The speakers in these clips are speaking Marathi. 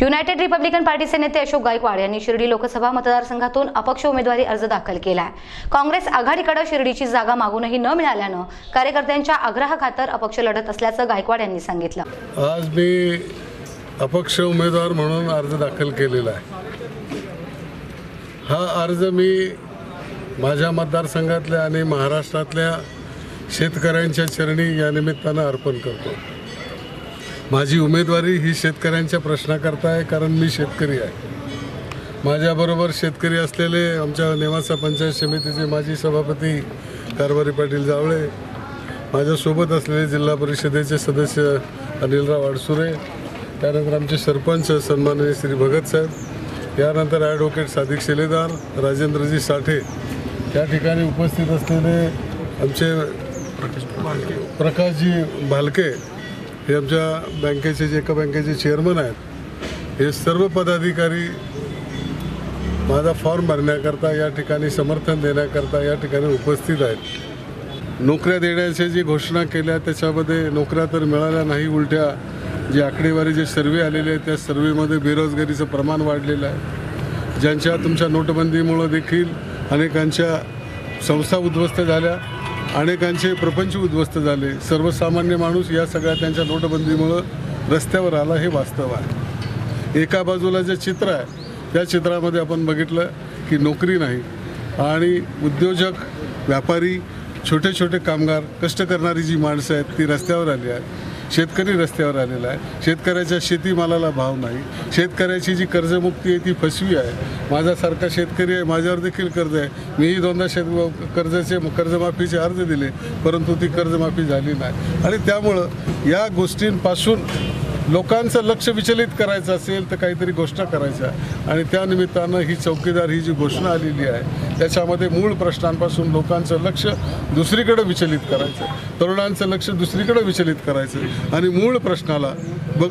युनायटेड रिपब्लिकन पार्टीचे नेते अशोक गायकवाड यांनी शिर्डी लोकसभा मतदारसंघातून अपक्ष उमेदवारी अर्ज दाखल केला आहे काँग्रेस आघाडीकडे शिर्डीची जागा मागूनही न मिळाल्यानं कार्यकर्त्यांच्या आग्रहाखातर अपक्ष लढत असल्याचं गायकवाड यांनी सांगितलं. आज मी अपक्ष उमेदवार म्हणून अर्ज दाखल केलेला आहे. हा अर्ज मी माझ्या मतदारसंघातल्या आणि महाराष्ट्रातल्या शेतकऱ्यांच्या चरणी या निमित्तानं अर्पण करतो. माझी उमेदवारी ही शेतकऱ्यांच्या प्रश्नाकरता आहे कारण मी शेतकरी आहे. माझ्याबरोबर शेतकरी असलेले आमच्या नेवासा पंचायत समितीचे माजी सभापती कारभारी पाटील जावळे माझ्यासोबत असलेले जिल्हा परिषदेचे सदस्य अनिलराव अडसुरे त्यानंतर आमचे सरपंच सन्माननीय श्री भगत साहेब यानंतर ॲडव्होकेट सादिक शिलेदार राजेंद्रजी साठे या ठिकाणी उपस्थित असलेले आमचे प्रकाशजी भालके हे आमच्या बँकेचे जे एका बँकेचे चेअरमन आहेत हे सर्व पदाधिकारी माझा फॉर्म भरण्याकरता या ठिकाणी समर्थन देण्याकरता या ठिकाणी उपस्थित आहेत. नोकऱ्या देण्याच्या जी घोषणा केल्या त्याच्यामध्ये नोकऱ्या तर मिळाल्या नाही उलट्या जी आकडेवारी जे सर्वे आलेले आहेत त्या सर्वेमध्ये बेरोजगारीचं प्रमाण वाढलेलं आहे. ज्यांच्या तुमच्या नोटबंदीमुळं देखील अनेकांच्या संस्था उद्ध्वस्त झाल्या. अनेकांचे प्रपंच उद्ध्वस्त झाले. सर्वसामान्य माणूस या सगळ्या त्यांच्या नोटबंदीमुळं रस्त्यावर आला हे वास्तव आहे. एका बाजूला जे चित्र आहे त्या चित्रामध्ये आपण बघितलं की नोकरी नाही आणि उद्योजक व्यापारी छोटे छोटे कामगार कष्ट करणारी जी माणसं आहेत ती रस्त्यावर आली आहेत. शेतकरी रस्त्यावर आलेला आहे. शेतकऱ्याच्या शेतीमालाला भाव नाही. शेतकऱ्याची जी कर्जमुक्ती आहे ती फसवी आहे. माझ्यासारखा शेतकरी आहे माझ्यावर देखील कर्ज आहे. मीही दोनदा शेत कर्जाचे कर्जमाफीचे अर्ज दिले परंतु ती कर्जमाफी झाली नाही. आणि त्यामुळं या गोष्टींपासून लोकांचं लक्ष विचलित करायचं असेल तर काहीतरी घोषणा करायच्या आणि त्यानिमित्तानं ही चौकीदार ही जी घोषणा आलेली आहे त्याच्यामध्ये मूळ प्रश्नांपासून लोकांचं लक्ष दुसरीकडे विचलित करायचं तरुणांचं लक्ष दुसरीकडे विचलित करायचं आणि मूळ प्रश्नाला बघ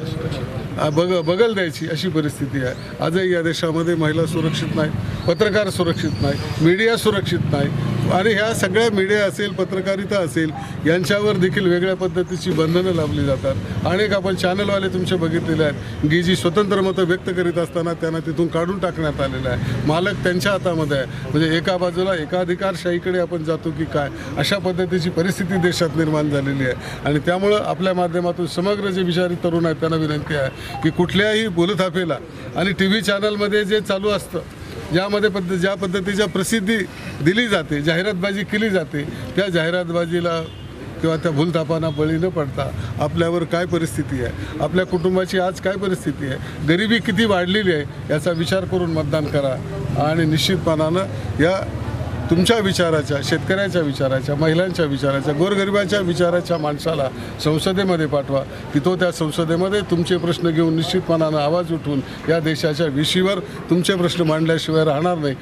बग बगल द्यायची अशी परिस्थिती आहे. आजही या देशामध्ये महिला सुरक्षित नाही पत्रकार सुरक्षित नाही मीडिया सुरक्षित नाही आणि ह्या सगळ्या मीडिया असेल पत्रकारिता असेल यांच्यावर देखील वेगळ्या पद्धतीची बंधनं लावली जातात. अनेक आपण चॅनलवाले तुमचे बघितलेले आहेत. की जी स्वतंत्र मतं व्यक्त करीत असताना त्यांना तिथून काढून टाकण्यात आलेलं आहे. मालक त्यांच्या हातामध्ये आहे. म्हणजे एका बाजूला एकाधिकारशाहीकडे आपण जातो की काय? अशा पद्धतीची परिस्थिती देशात निर्माण झालेली आहे. आणि त्यामुळं आपल्या माध्यमातून समग्र जे विचारी तरुण आहेत त्यांना विनंती आहे की कुठल्याही बोलथापेला आणि टी व्ही चॅनलमध्ये जे चालू असतं ज्यामध्ये पद्ध ज्या पद्धतीच्या प्रसिद्धी दिली जाते जाहिरातबाजी केली जाते त्या जाहिरातबाजीला किंवा त्या भूलथापांना बळी न पडता आपल्यावर काय परिस्थिती आहे आपल्या कुटुंबाची आज काय परिस्थिती आहे गरिबी किती वाढलेली आहे याचा विचार करून मतदान करा. आणि निश्चितपणानं या तुमच्या विचाराच्या शेतकऱ्याच्या विचाराच्या महिलांच्या विचाराच्या गोरगरिबाच्या विचाराच्या माणसाला संसदेमध्ये पाठवा की तो त्या संसदेमध्ये तुमचे प्रश्न घेऊन निश्चितपणानं आवाज उठवून या देशाच्या विशीवर तुमचे प्रश्न मांडल्याशिवाय राहणार नाही.